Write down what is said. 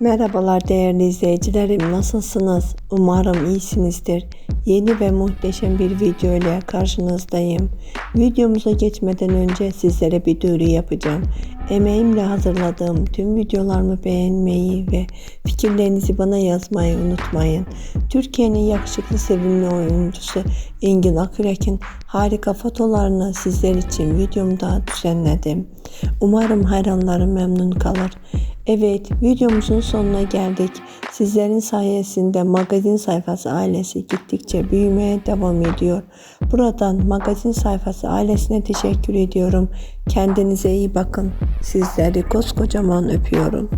Merhabalar değerli izleyicilerim nasılsınız? Umarım iyisinizdir. Yeni ve muhteşem bir video ile karşınızdayım. Videomuza geçmeden önce sizlere bir duyuru yapacağım. Emeğimle hazırladığım tüm videolarımı beğenmeyi ve fikirlerinizi bana yazmayı unutmayın. Türkiye'nin yakışıklı sevimli oyuncusu Engin Akürek'in harika fotolarını sizler için videomda düzenledim. Umarım hayranlarım memnun kalır. Evet, videomuzun sonuna geldik. Sizlerin sayesinde magazin sayfası ailesi gittikçe büyümeye devam ediyor. Buradan magazin sayfası ailesine teşekkür ediyorum. Kendinize iyi bakın. Sizleri koskocaman öpüyorum.